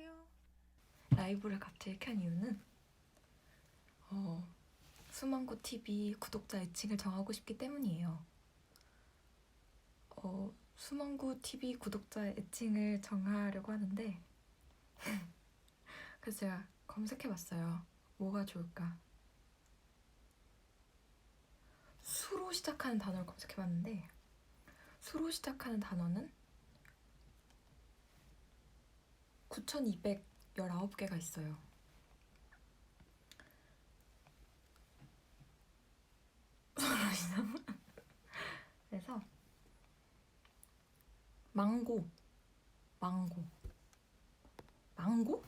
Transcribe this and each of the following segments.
안녕하세요. 라이브를 갑자기 켠 이유는 어, 수만고 TV 구독자 애칭을 정하고 싶기 때문이에요. 어, 수만고 TV 구독자 애칭을 정하려고 하는데 그래서 제가 검색해봤어요. 뭐가 좋을까? 수로 시작하는 단어를 검색해봤는데 수로 시작하는 단어는 9,219개가 있어요. 그래서 망고, 망고, 망고?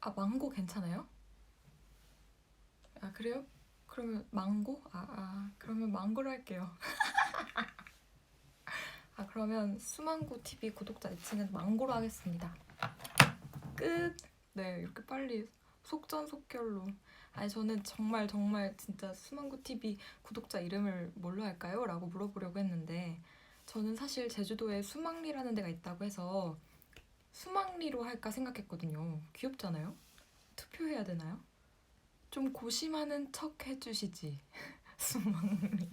아 망고 괜찮아요? 아 그래요? 그러면 망고? 아, 아 그러면 망고로 할게요. 아 그러면 수망고 TV 구독자 애칭은 망고로 하겠습니다. 끝. 네 이렇게 빨리 속전속결로. 아니 저는 정말 정말 진짜 수망고 TV 구독자 이름을 뭘로 할까요? 라고 물어보려고 했는데 저는 사실 제주도에 수망리라는 데가 있다고 해서 수망리로 할까 생각했거든요. 귀엽잖아요? 투표해야 되나요? 좀 고심하는 척 해주시지. 수망리.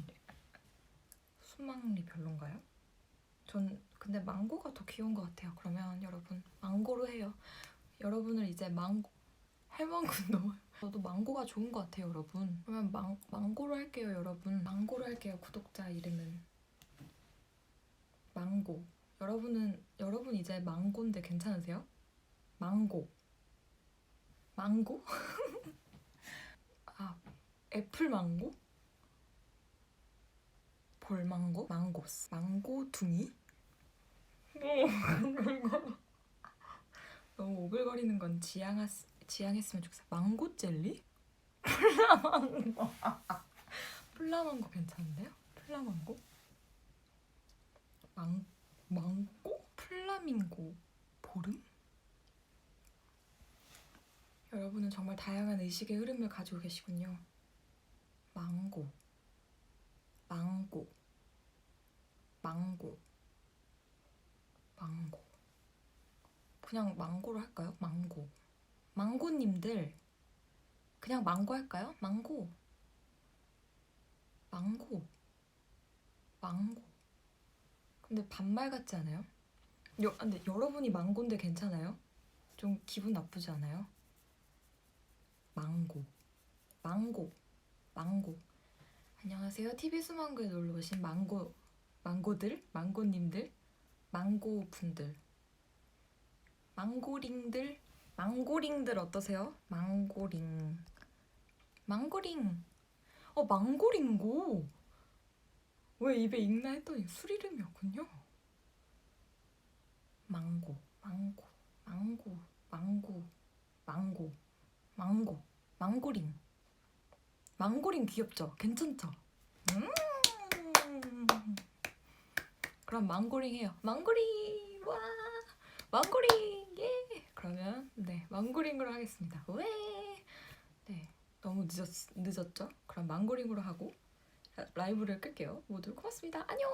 수망리 별론가요? 전 근데 망고가 더 귀여운 것 같아요. 그러면 여러분 망고로 해요. 여러분을 이제 망고 할망구도 저도 망고가 좋은 것 같아요, 여러분. 그러면 망 망고로 할게요, 여러분. 망고로 할게요. 구독자 이름은 망고. 여러분은 여러분 이제 망고인데 괜찮으세요? 망고. 망고? 아 애플 망고? 볼망고? 망고스. 망고둥이? 너 무 오글거리는 건 지양하, 지양했으면 좋겠어. 망고 젤리? 플라망고. 플라망고 괜찮은데요? 플라망고? 망, 망고? 플라밍고. 보름? 여러분은 정말 다양한 의식의 흐름을 가지고 계시군요. 망고. 망고. 망고. 그냥 망고로 할까요? 망고. 망고님들 그냥 망고 할까요? 망고. 망고. 망고. 근데 반말 같지 않아요? 여, 근데 여러분이 망고인데 괜찮아요? 좀 기분 나쁘지 않아요? 망고. 망고. 망고. 안녕하세요. TV 수망고에 놀러 오신 망고 망고들, 망고님들, 망고 분들. 망고링들? 망고링들 어떠세요? 망고링. 망고링. 어 망고링고? 왜 입에 익나 했더니 술 이름이었군요. 망고 망고 망고 망고 망고 망고 망고링. 망고링 귀엽죠? 괜찮죠? 음. 그럼 망고링 해요. 망고링 와! 망고링 망고링으로 하겠습니다 왜? 네 너무 늦었, 늦었죠? 그럼 망고링으로 하고 라- 라이브를 끌게요 모두 고맙습니다 안녕